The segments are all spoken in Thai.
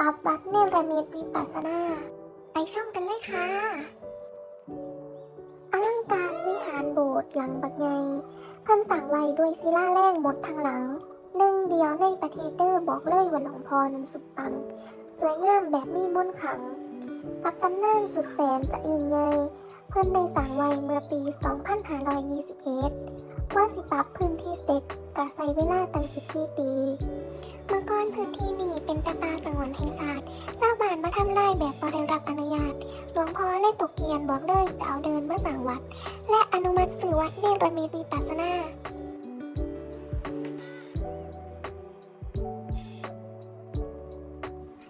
รมิตวิปัสสนา ไปชมกันเลยค่ะ อลังการวิหารโบสถ์หลังบักใหญ่เพิ่นสั่งไว้ด้วยศิลาแรงหมดทั้งหลังหนึ่งเดียวในประเทศเด้อบอกเลยว่าหลวงพ่อนั้นสุดปัง สวยงามแบบมีมนต์ขลังกับตำนานสุดแสนจะยิ่งใหญ่เพิ่นได้สั่งไว้เมื่อปี 2521 ว่าสิปรับพื้นที่เสร็จกะใช้เวลาตั้ง14ปี ก่อนพื้นที่นี้เป็นต่ป่าสงวนแห่งชาติชาบ้านมาทำลายแบบบ่ได้รับอนุญาต หลวงพ่อเลยตกเกียนบอกเลยจะเอาเดินมาสั่งวัด และอนุมัติสื่อวัดเนรมิตวิปัสสนา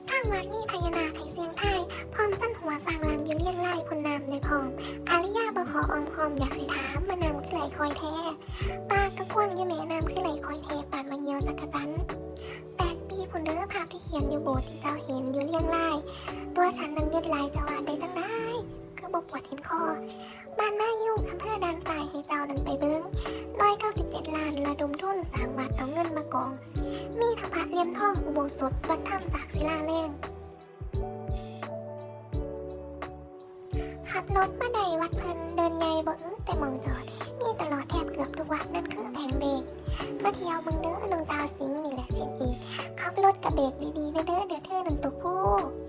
ทางวัดมีพญานาคให้เสียงไทยพร้อมสั้นหัวสร้างหลังอยู่เลี้ยงไล่พนนามในพรอมอาริยาบขอออมคอมอยากสิถามมานำคือไหลคอยแท้ปากกระกว้างยี่แม่นำคือไหลคอยแท้ปานมาเยียวจักรจันแปดปีพุน เขียนอยู่โบสถ์ที่เจ้าเห็นอยู่เลี้ยงไล่ตัวฉันนั้นเงืดไหลจะวาดได้จังได้คือบปวดเห็นคอ บ้านหน้ายุ่งอำเภอด่านทรายให้เจ้านั้นไปเบิ้งร้อยเก้าสิบเจ็ดล้านระดมทุนสางวัดเอาเงินมากอง มีทพระเลี่ยมทองอุโบสถวัดถ้ำจากศิลาแรงขับรถมาใดวัดเพิ่นเดินไงบ่อื้อแต่มองจอด มีตลอดแทบเกือบทุกวัดนั่นคือแผงเบรกมาเที่ยวมึงเด้อน้อง เช่นอีกขับรถกับเดีๆนะเด้อเดี๋ยวเธอนันตกผู้